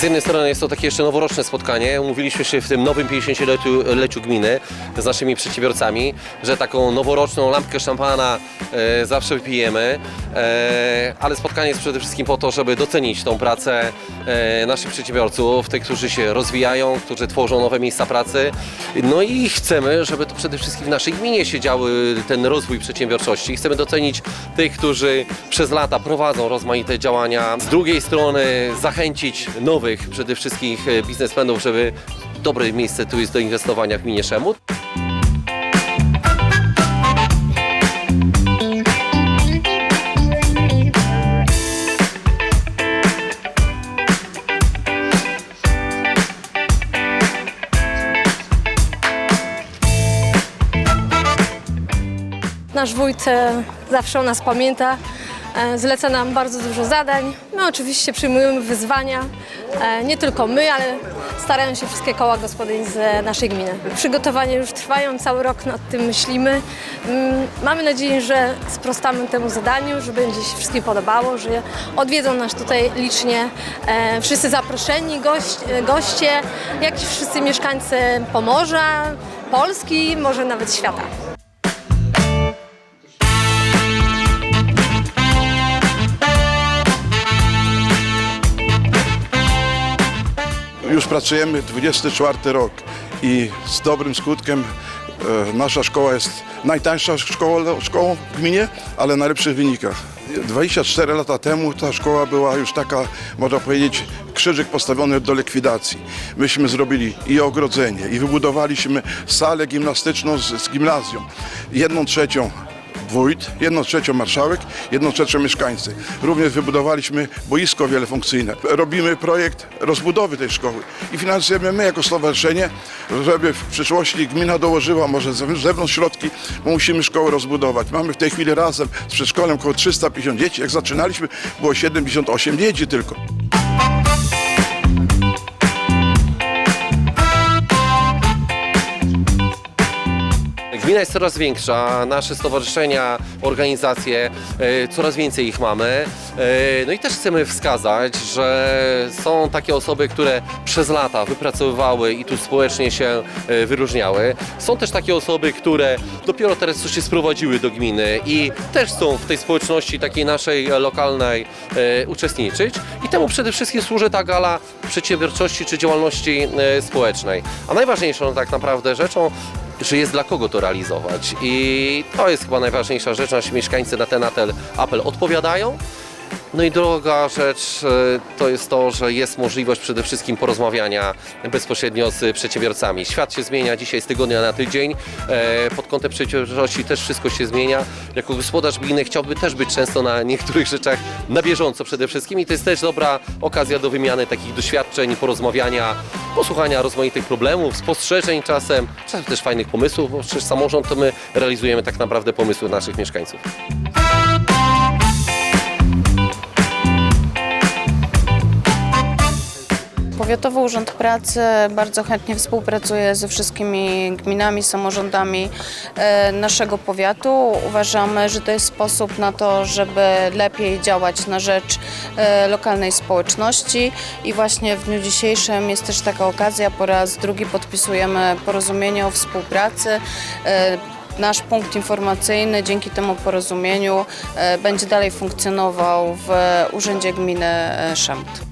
Z jednej strony jest to takie jeszcze noworoczne spotkanie. Umówiliśmy się w tym nowym 50-leciu leciu gminy z naszymi przedsiębiorcami, że taką noworoczną lampkę szampana e, zawsze wypijemy, e, ale spotkanie jest przede wszystkim po to, żeby docenić tą pracę e, naszych przedsiębiorców, tych, którzy się rozwijają, którzy tworzą nowe miejsca pracy. No i chcemy, żeby to przede wszystkim w naszej gminie się działy ten rozwój przedsiębiorczości. Chcemy docenić tych, którzy przez lata prowadzą rozmaite działania. Z drugiej strony zachęcić nowych przede wszystkim e, biznesmenów, żeby dobre miejsce tu jest do inwestowania w gminie Szemut. Nasz wójt e, zawsze o nas pamięta, zleca nam bardzo dużo zadań. My oczywiście przyjmujemy wyzwania, e, nie tylko my, ale starają się wszystkie koła gospodyń z e, naszej gminy. Przygotowania już trwają, cały rok nad tym myślimy. Mm, Mamy nadzieję, że sprostamy temu zadaniu, że będzie się wszystkim podobało, że odwiedzą nas tutaj licznie e, wszyscy zaproszeni e, goście, jak i wszyscy mieszkańcy Pomorza, Polski, może nawet świata. Już pracujemy 24 rok i z dobrym skutkiem e, nasza szkoła jest najtańsza szkoła, szkołą w gminie, ale na lepszych wynikach. 24 lata temu ta szkoła była już taka, można powiedzieć, krzyżyk postawiony do likwidacji. Myśmy zrobili i ogrodzenie, i wybudowaliśmy salę gimnastyczną z, z gimnazjum. Jedną trzecią wójt, jedną trzecią marszałek, jedną trzecią mieszkańcy. Również wybudowaliśmy boisko wielofunkcyjne. Robimy projekt rozbudowy tej szkoły i finansujemy my jako stowarzyszenie, żeby w przyszłości gmina dołożyła może zewnątrz środki, bo musimy szkołę rozbudować. Mamy w tej chwili razem z przedszkolem około 350 dzieci. Jak zaczynaliśmy było 78 dzieci tylko. Gmina jest coraz większa, nasze stowarzyszenia, organizacje, e, coraz więcej ich mamy. E, No i też chcemy wskazać, że są takie osoby, które przez lata wypracowywały i tu społecznie się e, wyróżniały. Są też takie osoby, które dopiero teraz coś się sprowadziły do gminy i też chcą w tej społeczności takiej naszej lokalnej uczestniczyć. I temu przede wszystkim służy ta gala przedsiębiorczości czy działalności społecznej. A najważniejszą tak naprawdę rzeczą że jest dla kogo to realizować. I to jest chyba najważniejsza rzecz. Nasi mieszkańcy na ten apel odpowiadają. No i druga rzecz e, to jest to, że jest możliwość przede wszystkim porozmawiania bezpośrednio z przedsiębiorcami. Świat się zmienia dzisiaj z tygodnia na tydzień. E, Pod kątem przedsiębiorczości też wszystko się zmienia. Jako gospodarz gminy chciałby też być często na niektórych rzeczach na bieżąco przede wszystkim i to jest też dobra okazja do wymiany takich doświadczeń, porozmawiania, posłuchania rozmaitych problemów, spostrzeżeń czasem, czasem też fajnych pomysłów, bo przecież samorząd to my realizujemy tak naprawdę pomysły naszych mieszkańców. Powiatowy Urząd Pracy bardzo chętnie współpracuje ze wszystkimi gminami, samorządami e, naszego powiatu. Uważamy, że to jest sposób na to, żeby lepiej działać na rzecz e, lokalnej społeczności i właśnie w dniu dzisiejszym jest też taka okazja, po raz drugi podpisujemy porozumienie o współpracy. E, Nasz punkt informacyjny dzięki temu porozumieniu będzie dalej funkcjonował w Urzędzie Gminy Szemt.